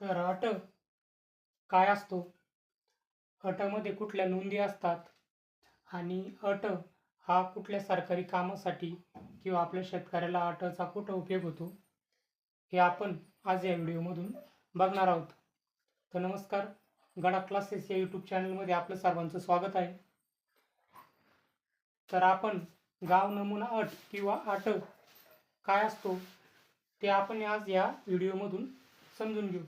तर अट काय असतो? अटमध्ये कुठल्या नोंदी असतात? आणि अट हा कुठल्या सरकारी कामासाठी किंवा आपल्या शेतकऱ्याला अटचा कुठं उपयोग होतो? हे आपण आज या व्हिडिओमधून बघणार आहोत. तर नमस्कार गडा क्लासेस या यूट्यूब चॅनलमध्ये आपलं सर्वांचं स्वागत आहे. तर आपण गाव नमुना अट किंवा अट काय असतो ते आपण आज या व्हिडिओमधून समजून घेऊ.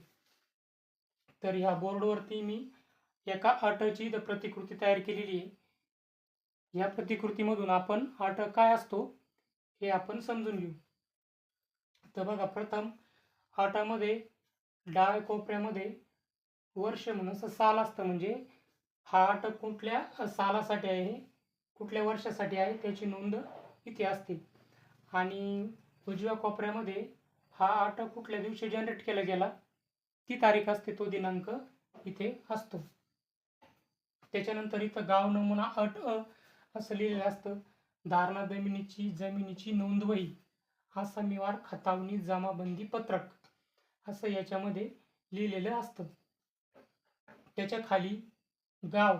तर ह्या बोर्डवरती मी एका अटची द प्रतिकृती तयार केलेली आहे. या प्रतिकृतीमधून आपण अट काय असतो हे आपण समजून घेऊ. तर बघा प्रथम आटामध्ये डाव्या कोपऱ्यामध्ये वर्ष म्हणून असं साल असतं. म्हणजे हा आट कुठल्या सालासाठी आहे कुठल्या वर्षासाठी आहे त्याची नोंद इथे असते. आणि उजव्या कोपऱ्यामध्ये हा आट कुठल्या दिवशी जनरेट केला गेला? ती तारीख असते तो दिनांक इथे असतो. त्याच्यानंतर इथं गाव नमुना अट अ असं लिहिलेलं असतं. धारणा जमिनीची जमिनीची नोंदवही हा समिवार खतावणी जमाबंदी पत्रक असं याच्यामध्ये लिहिलेलं असतं. त्याच्याखाली गाव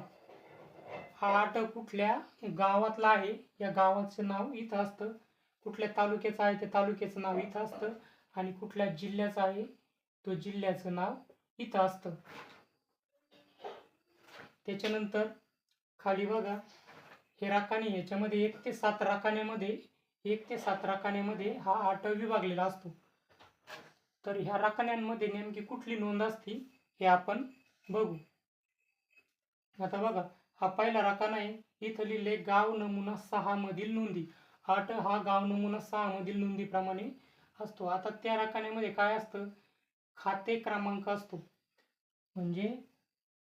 हा अट कुठल्या गावातला आहे या गावाचं नाव इथं असतं. कुठल्या तालुक्याचं आहे त्या तालुक्याचं नाव इथं असतं. आणि कुठल्या जिल्ह्याचं आहे तो जिल्ह्याचं नाव इथं असतं. त्याच्यानंतर खाली बघा हे राखाने याच्यामध्ये एक ते सात राखान्यामध्ये एक ते सात राखान्यामध्ये हा आठ विभागलेला असतो. तर ह्या राखाण्यांमध्ये नेमकी कुठली नोंद असती हे आपण बघू. आता बघा हा पहिला राखाना आहे. इथं लिहिले गाव नमुना सहा मधील नोंदी. आठ हा गाव नमुना सहा मधील नोंदीप्रमाणे असतो. आता त्या राखान्यामध्ये काय असतं? खाते क्रमांक असतो. म्हणजे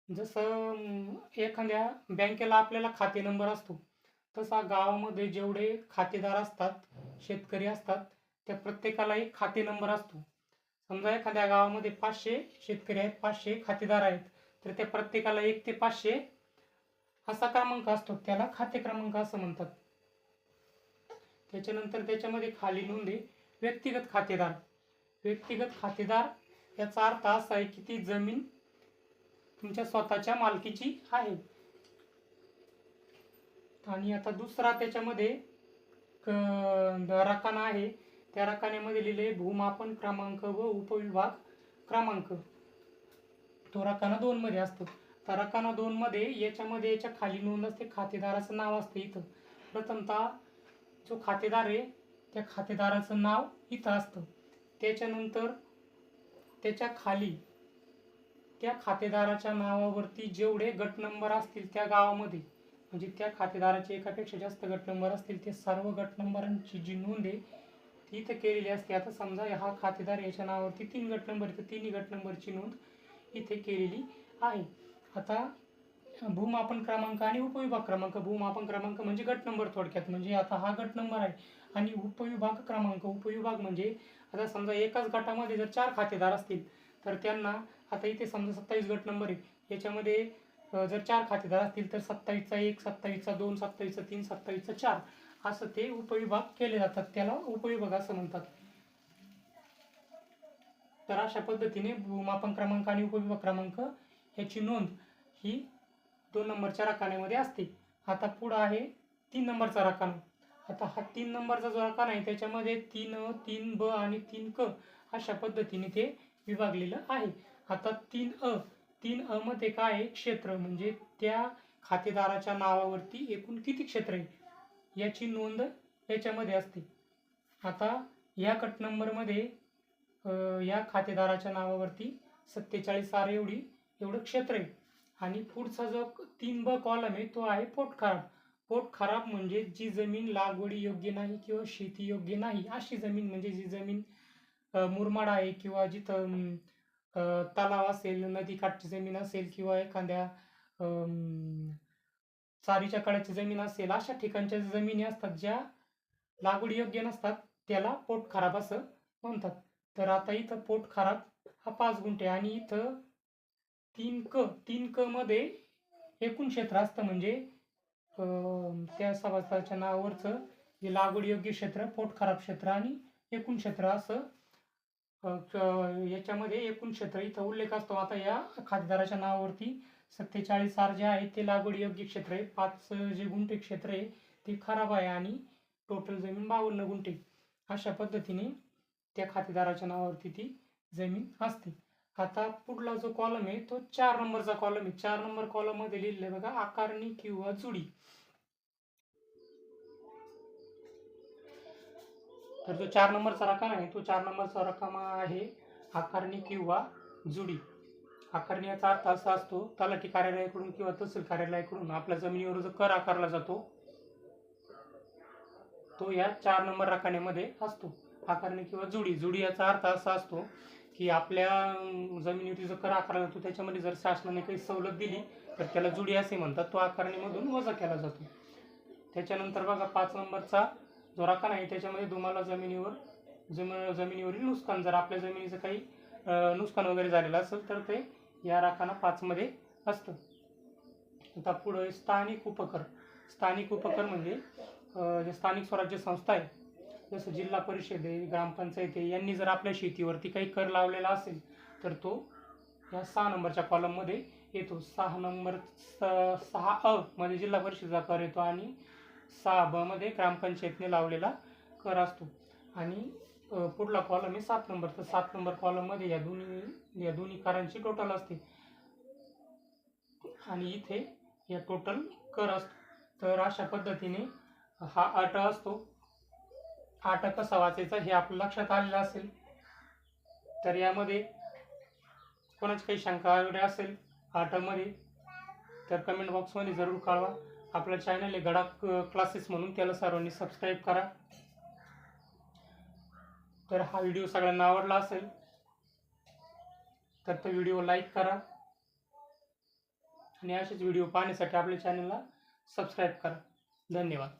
जसं एखाद्या बँकेला आपल्याला खाते नंबर असतो तसा गावामध्ये जेवढे खातेदार असतात शेतकरी असतात त्या प्रत्येकाला एक खाते नंबर असतो. समजा एखाद्या गावामध्ये पाचशे शेतकरी आहेत पाचशे खातेदार आहेत तर त्या प्रत्येकाला एक ते पाचशे असा क्रमांक असतो. त्याला खाते क्रमांक असं म्हणतात. त्याच्यानंतर त्याच्यामध्ये खाली नोंद आहे व्यक्तिगत खातेदार. व्यक्तिगत खातेदार याचा अर्थ असा आहे की ती जमीन तुमच्या स्वतःच्या मालकीची आहे. आणि आता दुसरा त्याच्यामध्ये क- रकाना आहे. त्या रकान्यामध्ये लिहिले भूमापन क्रमांक व उपविभाग क्रमांक. तो रकाना दोन मध्ये असतो. तर रकाना दोन मध्ये याच्यामध्ये याच्या खाली नोंद असते खातेदाराचं नाव असतं इथं. प्रथमतः जो खातेदार आहे त्या खातेदाराचं नाव इथं असतं. त्याच्यानंतर त्याच्याखाली त्या खातेदाराच्या नावावरती जेवढे गट नंबर असतील त्या गावामध्ये म्हणजे त्या खातेदाराचे एकापेक्षा जास्त गट नंबर असतील ते सर्व गट नंबरांची जी नोंद आहे ती इथं केलेली असते. आता समजा हा खातेदार याच्या नावावरती तीन गट नंबर तर तिन्ही गट नंबरची नोंद इथे केलेली आहे. आता भूमापन क्रमांक आणि उपविभाग क्रमांक. भूमापन क्रमांक म्हणजे गट नंबर थोडक्यात. म्हणजे आता हा गट नंबर आहे. आणि उपविभाग क्रमांक उपविभाग म्हणजे आता समजा एकाच गटामध्ये जर चार खातेदार असतील तर त्यांना आता इथे समजा सत्तावीस गट नंबर आहे. याच्यामध्ये जर चार खातेदार असतील तर सत्तावीसचा एक सत्तावीसचा दोन सत्तावीसचा तीन सत्तावीसचा चार असं ते उपविभाग केले जातात. त्याला उपविभाग असं म्हणतात. तर अशा पद्धतीने भूमापन क्रमांक आणि उपविभाग क्रमांक याची नोंद ही दोन नंबरच्या रकान्यामध्ये असते. आता पुढं आहे तीन नंबरचा रकाना आता हा तीन नंबरचा जो रकाना आहे त्याच्यामध्ये तीन अ, तीन ब आणि तीन क अशा पद्धतीने ते विभागलेलं आहे. आता तीन अ तीन अ मध्ये काय आहे? क्षेत्र म्हणजे त्या खातेदाराच्या नावावरती एकूण किती क्षेत्र आहे? याची नोंद याच्यामध्ये असते. आता या कट नंबरमध्ये या खातेदाराच्या नावावरती सत्तेचाळीस आर एवढी एवढं क्षेत्र आहे. आणि पुढचा जो तीन ब कॉलम आहे तो आहे पोट खराब. पोट खराब म्हणजे जी जमीन लागवडी योग्य नाही किंवा शेती योग्य नाही अशी जमीन म्हणजे जी जमीन मुरमाड आहे किंवा जिथं तलाव असेल नदीकाठची जमीन असेल किंवा एखाद्या चारीच्या कड्याची जमीन असेल अशा ठिकाणच्या जमिनी असतात ज्या लागवडी योग्य नसतात त्याला पोट खराब असं म्हणतात. तर आता इथं पोट खराब हा पाच गुंठे आणि इथं तीन क तीन क मध्ये एकूण क्षेत्र असतं म्हणजे त्या सभासदाच्या नावावरचं जे लागवड योग्य क्षेत्र पोट खराब क्षेत्र आणि एकूण क्षेत्र असं याच्यामध्ये एकूण क्षेत्र इथं उल्लेख असतो. आता या खातेदाराच्या नावावरती सत्तेचाळीस आर जे आहे ते लागवड योग्य क्षेत्र आहे. पाच जे गुंठे क्षेत्र आहे ते खराब आहे आणि टोटल जमीन बावन्न गुंठे. अशा पद्धतीने त्या खातेदाराच्या नावावरती ती जमीन असते. आता पुढला जो कॉलम आहे तो चार नंबरचा कॉलम आहे. चार नंबर कॉलममध्ये लिहिलेलं आहे बघा आकारणी किंवा जुडी. तर जो चार नंबरचा रकाना आहे तो चार नंबरचा रकामा आहे आकारणी किंवा जुडी. आकारणी याचा अर्थ असा असतो तलाठी कार्यालयाकडून किंवा तहसील कार्यालयाकडून आपल्या जमिनीवर जो कर आकारला जातो तो या चार नंबर रकान्यामध्ये असतो. आकारणी किंवा जुडी. जुडी याचा अर्थ असा असतो की आपल्या जमिनीवरती जो कर आकारला जातो त्याच्यामध्ये जर शासनाने काही सवलत दिली तर त्याला जुडी असे म्हणतात. तो आकारणीमधून वजा केला जातो. त्याच्यानंतर बघा पाच नंबरचा जो रकाना आहे त्याच्यामध्ये तुम्हाला जमिनीवर जम जमिनीवरील नुकसान जर आपल्या जमिनीचं काही नुकसान वगैरे झालेलं असेल तर ते या राखाना पाचमध्ये असतं. आता पुढं स्थानिक उपकर. स्थानिक उपकर म्हणजे जे स्थानिक स्वराज्य संस्था आहे जसं जिल्हा परिषद आहे ग्रामपंचायत आहे यांनी जर आपल्या शेतीवरती काही कर लावलेला असेल तर तो या सहा नंबरच्या कॉलममध्ये येतो. सहा नंबर स- सहा अ मध्ये जिल्हा परिषदेचा कर येतो आणि सहा ब मध्ये ग्रामपंचायतने लावलेला कर असतो. आणि पुढला कॉलम आहे सात नंबर. तर सात नंबर कॉलममध्ये या दोन्ही या दोन्ही करांची टोटल असते. आणि इथे या टोटल कर असतो. तर अशा पद्धतीने हा अट असतो. आट कसा वाचायचा हे आपल्या लक्षात आलेलं असेल तर यामध्ये कोणाची काही शंका वगैरे असेल आटामध्ये तर कमेंट बॉक्समध्ये जरूर कळवा. आपलं चॅनल आहे गडा क्लासेस म्हणून त्याला सर्वांनी सबस्क्राईब करा. तर हा व्हिडिओ सगळ्यांना आवडला असेल तर तो व्हिडिओ लाईक करा. आणि असेच व्हिडिओ पाहण्यासाठी आपल्या चॅनलला सबस्क्राईब करा. धन्यवाद.